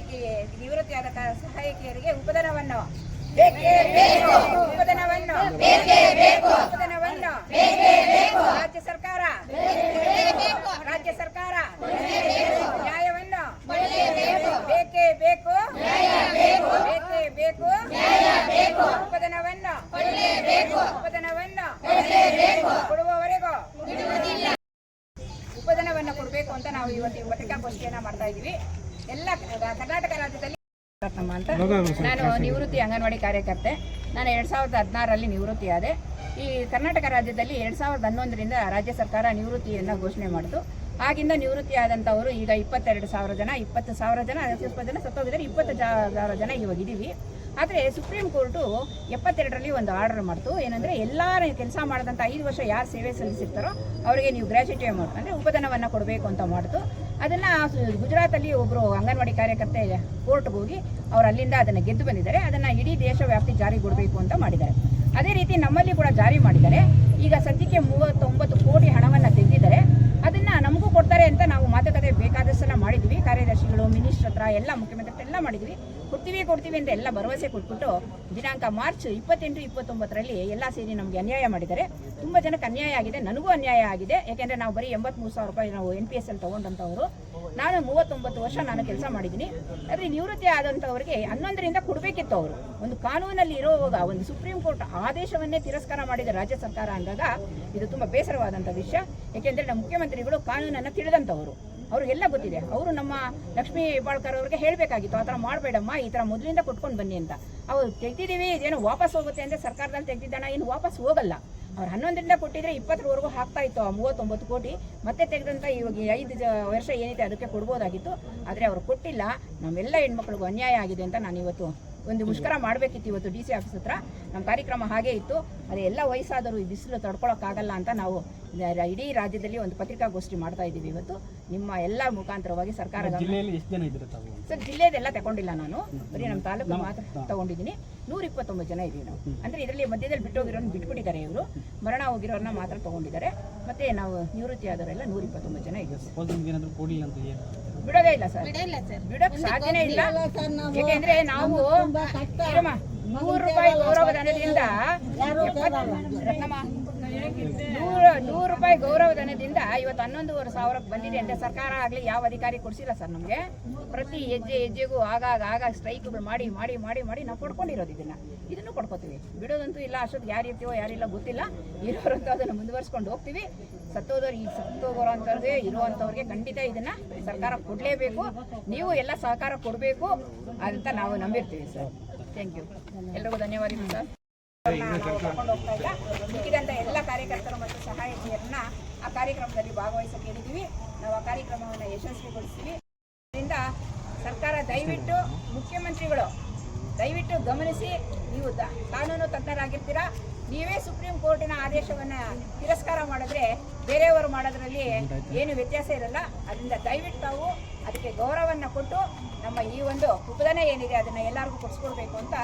ನಿವೃತ್ತಿಯಾದ ಸಹಾಯಕಿಯರಿಗೆ ಉಪಧನವನ್ನು. ಉಪಧನವನ್ನು. ಉಪಧನವನ್ನು. ರಾಜ್ಯ ಸರ್ಕಾರ. ರಾಜ್ಯ ಸರ್ಕಾರ. ನ್ಯಾಯವನ್ನು. ಬೇಕೇ ಬೇಕು. ಬೇಕೇ ಬೇಕು. ಉಪಧನವನ್ನು. ಉಪಧನವನ್ನು. ಕೊಡುವವರೆಗೂ ಉಪಧನವನ್ನು ಕೊಡಬೇಕು ಅಂತ ನಾವು ಇವತ್ತು ಪತ್ರಿಕಾಗೋಷ್ಠಿಯನ್ನ ಮಾಡ್ತಾ ಇದ್ದೀವಿ. ಎಲ್ಲ ಕರ್ನಾಟಕ ರಾಜ್ಯದಲ್ಲಿ ಅಂತ. ನಾನು ನಿವೃತ್ತಿ ಅಂಗನವಾಡಿ ಕಾರ್ಯಕರ್ತೆ. ನಾನು ಎರಡ್ ಸಾವಿರದ ಹದಿನಾರರಲ್ಲಿ ನಿವೃತ್ತಿಯಾದೆ. ಈ ಕರ್ನಾಟಕ ರಾಜ್ಯದಲ್ಲಿ ಎರಡ್ ಸಾವಿರದ ಹನ್ನೊಂದರಿಂದ ರಾಜ್ಯ ಸರ್ಕಾರ ನಿವೃತ್ತಿಯನ್ನು ಘೋಷಣೆ ಮಾಡಿತು. ಆಗಿಂದ ನಿವೃತ್ತಿ ಆದಂಥವರು ಈಗ ಇಪ್ಪತ್ತೆರಡು ಸಾವಿರ ಜನ ಇಪ್ಪತ್ತು ಸಾವಿರ ಜನ ಸ್ವಲ್ಪ ಜನ ಸತ್ತೋಗಿದ್ದಾರೆ. ಇಪ್ಪತ್ತು ಸಾವಿರ ಜನ ಇವಾಗ ಇದ್ದೀವಿ ಆದರೆ ಸುಪ್ರೀಂ ಕೋರ್ಟು ಎಪ್ಪತ್ತೆರಡರಲ್ಲಿ ಒಂದು ಆರ್ಡರ್ ಮಾಡ್ತು. ಏನಂದರೆ ಎಲ್ಲ ಕೆಲಸ ಮಾಡಿದಂಥ ಐದು ವರ್ಷ ಯಾರು ಸೇವೆ ಸಲ್ಲಿಸಿರ್ತಾರೋ ಅವರಿಗೆ ನೀವು ಗ್ರ್ಯಾಚ್ಯುಟಿ ಅಮೌಂಟ್ ಅಂದರೆ ಉಪಧನವನ್ನು ಕೊಡಬೇಕು ಅಂತ ಮಾಡ್ತು. ಅದನ್ನು ಗುಜರಾತಲ್ಲಿ ಒಬ್ಬರು ಅಂಗನವಾಡಿ ಕಾರ್ಯಕರ್ತೆ ಕೋರ್ಟ್ಗೆ ಹೋಗಿ ಅವರು ಅಲ್ಲಿಂದ ಅದನ್ನು ಗೆದ್ದು ಬಂದಿದ್ದಾರೆ. ಅದನ್ನು ಇಡೀ ದೇಶ ವ್ಯಾಪ್ತಿ ಜಾರಿಗೊಡಬೇಕು ಅಂತ ಮಾಡಿದ್ದಾರೆ. ಅದೇ ರೀತಿ ನಮ್ಮಲ್ಲಿ ಕೂಡ ಜಾರಿ ಮಾಡಿದ್ದಾರೆ. ಈಗ ಸದ್ಯಕ್ಕೆ ಮೂವತ್ತೊಂಬತ್ತು ಕೋಟಿ ಹಣವನ್ನು ತೆಗೆದಿದ್ದಾರೆ. ಅದನ್ನು ನಮಗೂ ಕೊಡ್ತಾರೆ ಅಂತ ನಾವು ಮಾತುಕತೆ ಬೇಕಾದಷ್ಟೆಲ್ಲ ಮಾಡಿದ್ವಿ. ಕಾರ್ಯದರ್ಶಿಗಳು, ಮಿನಿಸ್ಟರ್ ಹತ್ರ ಎಲ್ಲ ಮುಖ್ಯಮಂತ್ರಿ ಎಲ್ಲ ಮಾಡಿದ್ವಿ. ಕೊಡ್ತೀವಿ ಕೊಡ್ತೀವಿ ಅಂತ ಎಲ್ಲ ಭರವಸೆ ಕೊಟ್ಬಿಟ್ಟು ದಿನಾಂಕ ಮಾರ್ಚ್ ಇಪ್ಪತ್ತೆಂಟು, ಇಪ್ಪತ್ತೊಂಬತ್ತರಲ್ಲಿ ಎಲ್ಲ ಸೇರಿ ನಮಗೆ ಅನ್ಯಾಯ ಮಾಡಿದ್ದಾರೆ. ತುಂಬ ಜನಕ್ಕೆ ಅನ್ಯಾಯ ಆಗಿದೆ, ನನಗೂ ಅನ್ಯಾಯ ಆಗಿದೆ. ಯಾಕೆಂದರೆ ನಾವು ಬರೀ ಎಂಬತ್ಮೂರು ಸಾವಿರ ರೂಪಾಯಿ ನಾವು ಎನ್ ಪಿ ಎಸ್ ಅಲ್ಲಿ ತೊಗೊಂಡಂಥವ್ರು. ನಾನು ಮೂವತ್ತೊಂಬತ್ತು ವರ್ಷ ನಾನು ಕೆಲಸ ಮಾಡಿದ್ದೀನಿ. ಆದರೆ ನಿವೃತ್ತಿ ಆದಂಥವ್ರಿಗೆ ಹನ್ನೊಂದರಿಂದ ಕೊಡಬೇಕಿತ್ತು ಅವರು. ಒಂದು ಕಾನೂನಲ್ಲಿ ಇರೋವಾಗ ಒಂದು ಸುಪ್ರೀಂ ಕೋರ್ಟ್ ಆದೇಶವನ್ನೇ ತಿರಸ್ಕಾರ ಮಾಡಿದ ರಾಜ್ಯ ಸರ್ಕಾರ ಅಂದಾಗ ಇದು ತುಂಬ ಬೇಸರವಾದಂಥ ವಿಷಯ. ಏಕೆಂದರೆ ನಮ್ಮ ಮುಖ್ಯಮಂತ್ರಿಗಳು ಕಾನೂನನ್ನು ತಿಳಿದಂಥವರು. ಅವ್ರಿಗೆಲ್ಲ ಗೊತ್ತಿದೆ. ಅವರು ನಮ್ಮ ಲಕ್ಷ್ಮೀ ಹೆಬ್ಬಾಳ್ಕರ್ ಅವ್ರಿಗೆ ಹೇಳಬೇಕಾಗಿತ್ತು, ಆ ಥರ ಮಾಡಬೇಡಮ್ಮ, ಈ ಥರ ಮೊದಲಿಂದ ಕೊಟ್ಕೊಂಡು ಬನ್ನಿ ಅಂತ. ಅವ್ರು ತೆಗ್ದಿದ್ದೀವಿ, ಇದೇನು ವಾಪಸ್ ಹೋಗುತ್ತೆ ಅಂದರೆ ಸರ್ಕಾರದಲ್ಲಿ ತೆಗ್ದಿದ್ದಣ ಏನು ವಾಪಸ್ ಹೋಗಲ್ಲ. ಅವ್ರು ಹನ್ನೊಂದರಿಂದ ಕೊಟ್ಟಿದ್ರೆ ಇಪ್ಪತ್ತರವರೆಗೂ ಹಾಕ್ತಾ ಇತ್ತು ಆ ಮೂವತ್ತೊಂಬತ್ತು ಕೋಟಿ. ಮತ್ತೆ ತೆಗೆದಂಥ ಇವಾಗ ಐದು ವರ್ಷ ಏನಿದೆ ಅದಕ್ಕೆ ಕೊಡ್ಬೋದಾಗಿತ್ತು. ಆದರೆ ಅವರು ಕೊಟ್ಟಿಲ್ಲ. ನಮ್ಮೆಲ್ಲ ಹೆಣ್ಮಕ್ಳಿಗೂ ಅನ್ಯಾಯ ಆಗಿದೆ ಅಂತ ನಾನು ಇವತ್ತು ಒಂದು ಮುಷ್ಕರ ಮಾಡಬೇಕಿತ್ತು ಇವತ್ತು ಡಿ ಸಿ ಆಫೀಸ್ ಹತ್ರ. ನಮ್ಮ ಕಾರ್ಯಕ್ರಮ ಹಾಗೇ ಇತ್ತು. ಅದೇ ಎಲ್ಲ ವಯಸ್ಸಾದರೂ ಈ ಬಿಸಿಲು ತಡ್ಕೊಳಕ್ಕಾಗಲ್ಲ ಅಂತ ನಾವು ಇಡೀ ರಾಜ್ಯದಲ್ಲಿ ಒಂದು ಪತ್ರಿಕಾಗೋಷ್ಠಿ ಮಾಡ್ತಾ ಇದ್ದೀವಿ ಇವತ್ತು. ನಿಮ್ಮ ಎಲ್ಲ ಮುಖಾಂತರವಾಗಿ ಸರ್ಕಾರ ಜಿಲ್ಲೆಯಲ್ಲಿ ಎಷ್ಟು ಜನ ಇದ್ದೀರಾ ತಾವು? ಸರ್ ಜಿಲ್ಲೆದೆಲ್ಲ ತಗೊಂಡಿಲ್ಲ ನಾನು. ಬರೀ ನಮ್ಮ ತಾಲೂಕು ಮಾತ್ರ ತಗೊಂಡಿದ್ದೀನಿ. ನೂರ ಇಪ್ಪತ್ತೊಂಬತ್ತು ಜನ ಇದ್ದೀವಿ ನಾವು. ಅಂದ್ರೆ ಇದರಲ್ಲಿ ಮಧ್ಯದಲ್ಲಿ ಬಿಟ್ಟೋಗಿರೋನ್ ಬಿಟ್ಬಿಟ್ಟಿದ್ದಾರೆ ಇವರು. ಮರಣ ಹೋಗಿರೋರನ್ನ ಮಾತ್ರ ತಗೊಂಡಿದ್ದಾರೆ. ಮತ್ತೆ ನಾವು ನಿವೃತ್ತಿ ಆದವರೆಲ್ಲ ನೂರ ಇಪ್ಪತ್ತೊಂಬತ್ತು ಜನ ಇದ್ದೀವಿ ಬಿಡೋದೇ ಇಲ್ಲ ಸರ್. ಬಿಡೋಕೆ ಸಾಧ್ಯನೇ ಇಲ್ಲ. ಯಾಕೆಂದ್ರೆ ನಾವು. ನೂರು ರೂಪಾಯಿ ಗೌರವಧನದಿಂದ ಧನದಿಂದ ರತ್ನಮ್ಮ, ನೂರು ನೂರು ರೂಪಾಯಿ ಗೌರವಧನದಿಂದ ಇವತ್ತು ಹನ್ನೊಂದೂವರೆ ಸಾವಿರಕ್ಕೆ ಬಂದಿದೆ ಅಂತ ಸರ್ಕಾರ ಆಗಲಿ, ಯಾವ ಅಧಿಕಾರಿ ಕೊಡಿಸಿಲ್ಲ ಸರ್ ನಮಗೆ. ಪ್ರತಿ ಹೆಜ್ಜೆ ಹೆಜ್ಜೆಗೂ ಆಗಾಗ ಆಗಾಗ ಸ್ಟ್ರೈಕ್ಗಳು ಮಾಡಿ ಮಾಡಿ ಮಾಡಿ ಮಾಡಿ ನಾವು ಕೊಡ್ಕೊಂಡಿರೋದು ಇದನ್ನ. ಇದನ್ನು ಕೊಡ್ಕೋತೀವಿ ಬಿಡೋದಂತೂ ಇಲ್ಲ, ಅಷ್ಟೊತ್ತು ಯಾರು ಇರ್ತೀವೋ ಯಾರಿಲ್ಲ ಗೊತ್ತಿಲ್ಲ. ಇರೋರಂತೂ ಅದನ್ನು ಮುಂದುವರ್ಸ್ಕೊಂಡು ಹೋಗ್ತೀವಿ. ಸತ್ತೋದವ್ರು ಈ ಸತ್ತೋಗೋರಂಥವ್ರಿಗೆ ಇರುವಂಥವ್ರಿಗೆ ಖಂಡಿತ ಇದನ್ನ ಸರ್ಕಾರ ಕೊಡಲೇಬೇಕು. ನೀವು ಎಲ್ಲ ಸಹಕಾರ ಕೊಡಬೇಕು ಅಂತ ನಾವು ನಂಬಿರ್ತೀವಿ ಸರ್. ಥ್ಯಾಂಕ್ ಯು ಎಲ್ರಿಗೂ ಧನ್ಯವಾದಗಳು ಸರ್ ನಾವು ಕರ್ಕೊಂಡು ಹೋಗ್ತಾ ಇಲ್ಲ ಮಿಕ್ಕಿದಂಥ ಎಲ್ಲ ಕಾರ್ಯಕರ್ತರು ಮತ್ತು ಸಹಾಯಕಿಯರನ್ನ ಆ ಕಾರ್ಯಕ್ರಮದಲ್ಲಿ ಭಾಗವಹಿಸಕ್ಕೆ ಹೇಳಿದ್ದೀವಿ ನಾವು ಆ ಕಾರ್ಯಕ್ರಮವನ್ನು ಯಶಸ್ವಿಗೊಳಿಸ್ತೀವಿ. ಅದರಿಂದ ಸರ್ಕಾರ ದಯವಿಟ್ಟು ಮುಖ್ಯಮಂತ್ರಿಗಳು ದಯವಿಟ್ಟು ಗಮನಿಸಿ, ನೀವು ಕಾನೂನು ತಜ್ಞರಾಗಿರ್ತೀರಾ, ನೀವೇ ಸುಪ್ರೀಂ ಕೋರ್ಟಿನ ಆದೇಶವನ್ನು ತಿರಸ್ಕಾರ ಮಾಡಿದ್ರೆ ಬೇರೆಯವರು ಮಾಡೋದ್ರಲ್ಲಿ ಏನು ವ್ಯತ್ಯಾಸ ಇರಲ್ಲ. ಅದರಿಂದ ದಯವಿಟ್ಟು ತಾವು ಅದಕ್ಕೆ ಗೌರವವನ್ನು ಕೊಟ್ಟು ನಮ್ಮ ಈ ಒಂದು ಉಪದಾನ ಏನಿದೆ ಅದನ್ನು ಎಲ್ಲರಿಗೂ ಕೊಡಿಸ್ಕೊಡ್ಬೇಕು ಅಂತ